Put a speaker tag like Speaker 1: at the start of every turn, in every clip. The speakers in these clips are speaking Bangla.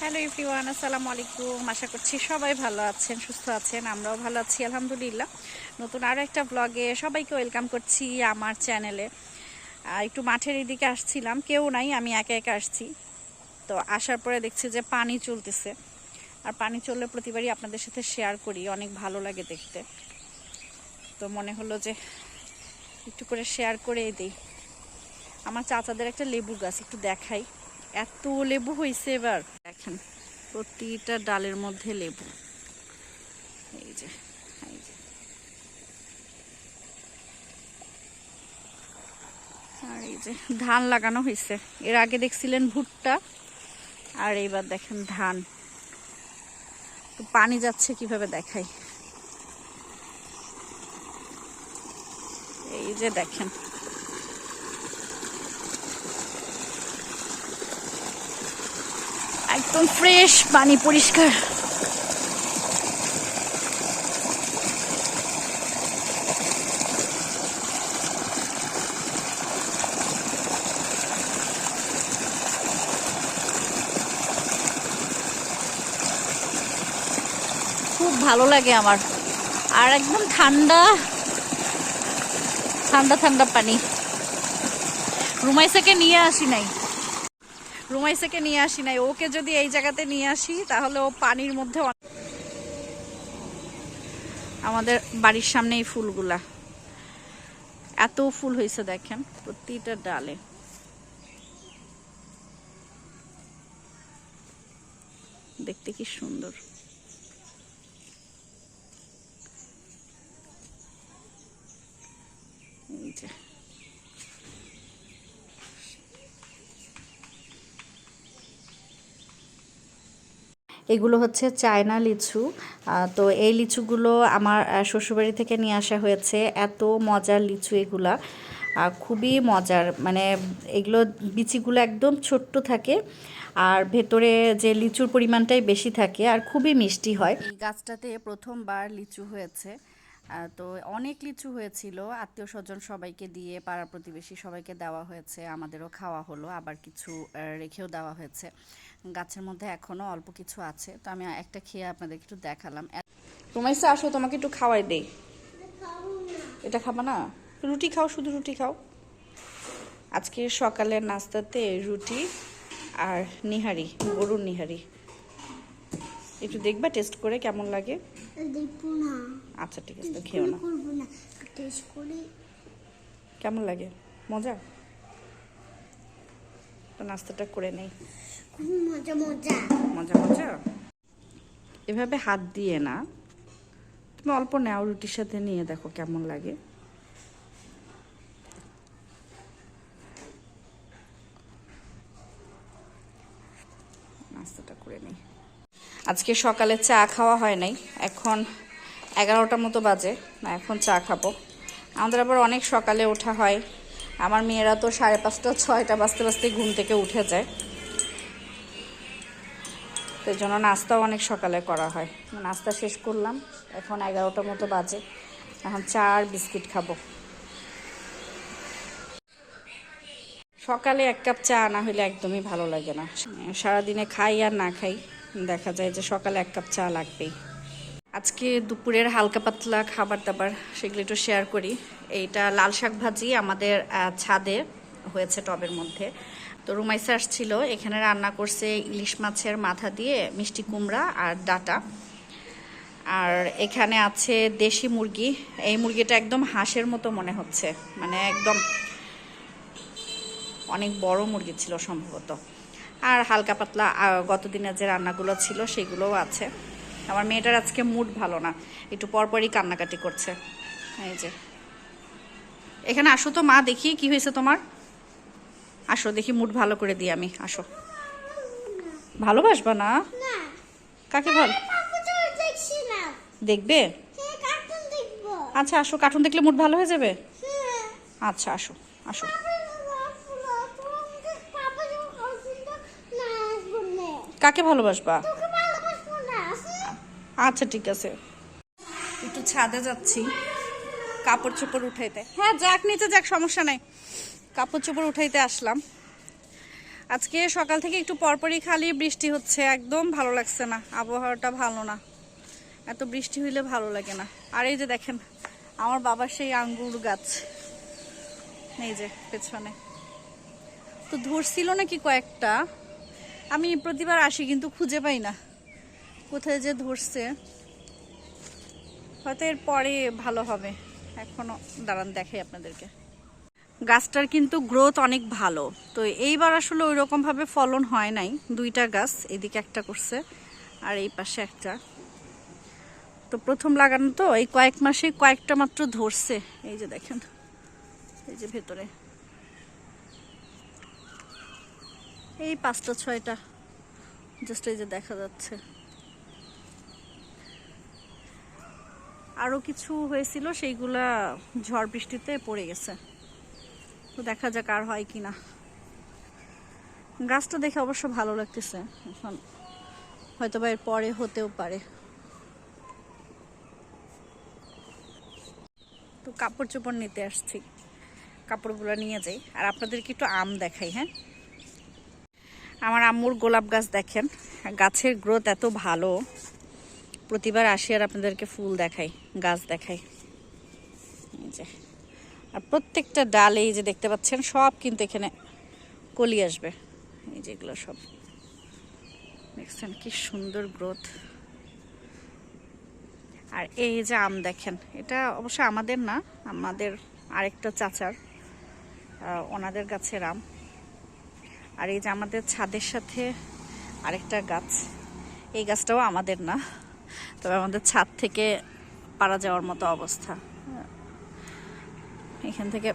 Speaker 1: হ্যালো এভরিওয়ান, আসসালামু আলাইকুম। আশা করছি সবাই ভালো আছেন, সুস্থ আছেন, আমরাও ভালো আছি, আলহামদুলিল্লাহ। নতুন আরও একটা ব্লগে সবাইকে ওয়েলকাম করছি আমার চ্যানেলে একটু মাঠের এদিকে আসছিলাম, কেউ নাই, আমি একা একা আসছি। তো আসার পরে দেখছি যে পানি চলতেছে। আর পানি চললে প্রতিবারই আপনাদের সাথে শেয়ার করি, অনেক ভালো লাগে দেখতে। তো মনে হলো যে একটু করে শেয়ার করেই দিই। আমার চাচাদের একটা লেবু গাছ, একটু দেখাই। এত লেবু হয়েছে এবার। দেখেন, প্রতিটা ডালের মধ্যে লেবু। এই যে এই যে। আর এই যে, ধান লাগানো হয়েছে। এর আগে দেখছিলেন ভুট্টা, আর এইবার দেখেন ধান। পানি যাচ্ছে কীভাবে দেখাই? এই যে দেখেন একদম ফ্রেশ, পানি পরিষ্কার। খুব ভালো লাগে আমার। আর একদম ঠান্ডা ঠান্ডা ঠান্ডা পানি। রুমাইসাকে নিয়ে আসি নাই। রুমাইসাকে নিয়ে আসি নাই। ওকে যদি এই জায়গাতে নিয়ে আসি, তাহলে ও পানির মধ্যে আমাদের বাড়ির সামনে এই ফুলগুলা। এত ফুল হয়েছে দেখেন, প্রতিটা ডালে। দেখতে কি সুন্দর। এই যে। এগুলো হচ্ছে চায়না লিচু। তো এই লিচুগুলো আমার শ্বশুরবাড়ি থেকে নিয়ে আসা হয়েছে। এত মজার লিচু এগুলা। খুবই মজার। মানে এগুলো বিচিগুলো একদম ছোট্ট থাকে আর ভেতরে যে লিচুর পরিমাণটাই বেশি থাকে আর খুবই মিষ্টি হয়। গাছটাতে প্রথমবার লিচু হয়েছে। তো অনেক লিচু হয়েছিল আত্মীয় স্বজন সবাইকে দিয়ে, পাড়া প্রতিবেশী সবাইকে দেওয়া হয়েছে, আমাদেরও খাওয়া হলো, আবার কিছু রেখেও দেওয়া হয়েছে। গাছের মধ্যে এখনও অল্প কিছু আছে, তো আমি একটা খেয়ে আপনাদের একটু দেখালাম। রুমাইসা, আসো, তোমাকে একটু খাওয়াই দেই। এটা খাবা না? রুটি খাও, শুধু রুটি খাও। আজকে সকালের নাস্তাতে রুটি আর নিহারি, গরুর নিহারি। একটু দেখবা, টেস্ট করে কেমন লাগে।
Speaker 2: না।
Speaker 1: আচ্ছা ঠিক আছে তো খেও না
Speaker 2: করব না। টেস্ট করে।
Speaker 1: কেমন লাগে? মজা? তো নাস্তাটা করে নেই।
Speaker 2: মজা মজা।
Speaker 1: মজা মজা? এভাবে হাত দিয়ে না। তুমি অল্প নাও রুটির সাথে নিয়ে দেখো কেমন লাগে নাস্তাটা করে নেই আজকে সকালে চা খাওয়া হয় নাই। এখন এগারোটার মতো বাজে, না, এখন চা খাব। আমাদের আবার অনেক সকালে ওঠা হয়। আমার মেয়েরা তো সাড়ে পাঁচটা, ছয়টা বাজতে বাজতে ঘুম থেকে উঠে যায়। তো জন্য নাস্তাও অনেক সকালে করা হয়। নাস্তা শেষ করলাম, এখন এগারোটার মতো বাজে। এখন চা আর বিস্কিট খাব। সকালে এক কাপ চা না হলে একদমই ভালো লাগে না। সারাদিনে খাই আর না খাই। দেখা যায় যে সকালে এক কাপ চা লাগবেই। আজকে দুপুরের হালকা পাতলা খাবার দাবার সেগুলো একটু শেয়ার করি। এইটা লাল শাক ভাজি আমাদের ছাদে হয়েছে টবের মধ্যে। তো রুমাইসা আসছিল এখানে রান্না করছে ইলিশ মাছের মাথা দিয়ে মিষ্টি কুমড়া আর ডাটা। আর এখানে আছে দেশি মুরগি। এই মুরগিটা একদম হাঁসের মতো মনে হচ্ছে। মানে একদম অনেক বড় মুরগি ছিল সম্ভবত। আর হালকা পাতলা আহ, গতদিনের যে রান্নাগুলো ছিল সেগুলোও আছে। আমার মেয়েটার আজকে মুড ভালো না একটু পরপরই কান্নাকাটি করছে। এই যে। এখানে আসো তো মা দেখি কি হয়েছে তোমার। আসো দেখি মুড ভালো করে দিই আমি আসো। ভালোবাসবা না? কাকে ভালো? দেখবে?
Speaker 2: হ্যাঁ
Speaker 1: আচ্ছা আসো কার্টুন দেখলে মুড ভালো হয়ে যাবে?
Speaker 2: হ্যাঁ।
Speaker 1: আচ্ছা আসো আসো। কাকে ভালোবাসবা? আচ্ছা ঠিক আছে। একটু ছাদে যাচ্ছি। কাপড় চোপড় উঠাইতে। হ্যাঁ যাক নিচে যাক সমস্যা নাই। কাপড় চোপড় উঠাইতে আসলাম। আজকে সকাল থেকে একটু পরপরই খালি বৃষ্টি হচ্ছে একদম ভালো লাগছে না। আবহাওয়াটা ভালো না। এত বৃষ্টি হইলে ভালো লাগে না। আর এই যে দেখেন আমার বাবার সেই আঙ্গুর গাছ। এই যে পেছনে। তো ধরছিল নাকি কয়েকটা। আমি প্রতিবার আসি, কিন্তু খুঁজে পাই না। কোথায় যে ধরছে। হয়তো এর পরে ভালো হবে। এখনও দাঁড়ান দেখাই আপনাদেরকে। গাছটার কিন্তু গ্রোথ অনেক ভালো। তো এইবার আসলে ওই রকমভাবে ফলন হয় নাই। দুইটা গাছ, এদিকে একটা করছে আর এই পাশে একটা। তো প্রথম লাগানো তো, এই কয়েক মাসে কয়েকটা মাত্র ধরছে। এই যে দেখেন, এই যে ভেতরে। এই পাঁচটা, ছয়টা। জাস্ট এই যে দেখা যাচ্ছে। আরও কিছু হয়েছিল, সেইগুলা ঝড় বৃষ্টিতে পড়ে গেছে। তো দেখা যাক আর হয় কি না গাছটা দেখে অবশ্য ভালো লাগতেছে। এখন হয়তো বা এর পরে হতেও পারে। তো কাপড় চোপড় নিতে আসছি। কাপড়গুলো নিয়ে যাই। আর আপনাদেরকে একটু আম দেখাই হ্যাঁ? আমার আম্মুর গোলাপ গাছ দেখেন। গাছের গ্রোথ এত ভালো। প্রতিবার আসি আর আপনাদেরকে ফুল দেখাই, গাছ দেখাই। এই যে। আর প্রত্যেকটা ডালে এই যে দেখতে পাচ্ছেন, সব কিন্তু এখানে কলি আসবে। এই যে এগুলো সব। দেখছেন কি সুন্দর গ্রোথ আর এই যে আম দেখেন, এটা অবশ্য আমাদের না, আমাদের আরেকটা চাচার ওনাদের গাছের আম। আর এই যে আমাদের ছাদের সাথে আরেকটা গাছ। এই গাছটাও আমাদের না, তবে আমাদের ছাদ থেকে পারা যাওয়ার মতো অবস্থা। এখান থেকে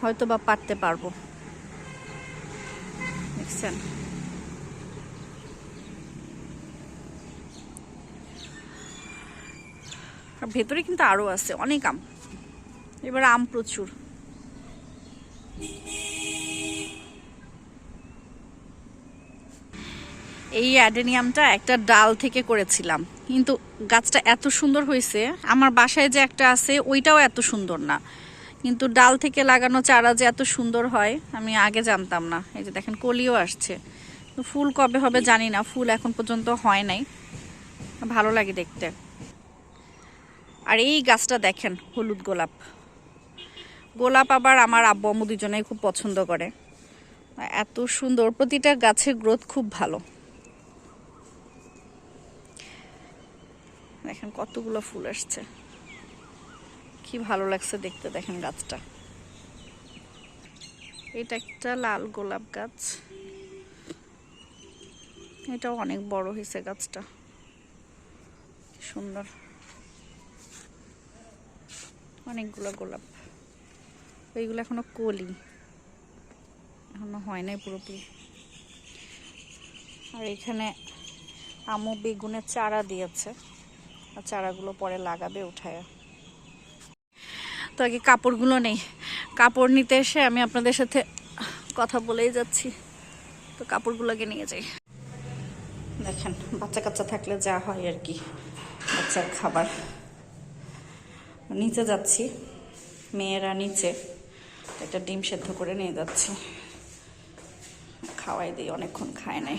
Speaker 1: হয়তো বা পারতে পারব। দেখছেন? আর ভেতরে কিন্তু আরও আছে, অনেক আম। এবার আম প্রচুর। এই অ্যাডেনিয়ামটা একটা ডাল থেকে করেছিলাম। কিন্তু গাছটা এত সুন্দর হয়েছে, আমার বাসায় যে একটা আছে, ওইটাও এত সুন্দর না। কিন্তু ডাল থেকে লাগানো চারা যে এত সুন্দর হয়, আমি আগে জানতাম না। এই যে দেখেন, কলিও আসছে। ফুল কবে হবে জানি না, ফুল এখন পর্যন্ত হয় নাই। ভালো লাগে দেখতে। আর এই গাছটা দেখেন, হলুদ গোলাপ। গোলাপ আবার আমার আব্বু আম্মু দুজনেই খুব পছন্দ করে। এত সুন্দর, প্রতিটা গাছের গ্রোথ খুব ভালো। দেখেন কতগুলো ফুল আসছে। কি ভালো লাগছে দেখতে, দেখেন গাছটা। এটা একটা লাল গোলাপ গাছ। এটাও অনেক বড় হয়েছে গাছটা। সুন্দর। অনেকগুলো গোলাপ। এইগুলো এখনও কলি। এখনও হয় নাই পুরোপুরি। আর এখানে আমু বেগুনের চারা দিয়েছে। চারাগুলো পরে লাগাবে উঠায়। তো আগে কাপড়গুলো নেই। কাপড় নিতে এসে আমি আপনাদের সাথে কথা বলেই যাচ্ছি। তো কাপড়গুলোকে নিয়ে যাই। দেখেন বাচ্চা কাচ্চা থাকলে যা হয় আর কি বাচ্চার খাবার। নিচে যাচ্ছি মেয়েরা নিচে একটা ডিম সেদ্ধ করে নিয়ে যাচ্ছি। খাওয়াই দিই অনেকক্ষণ খায় নাই।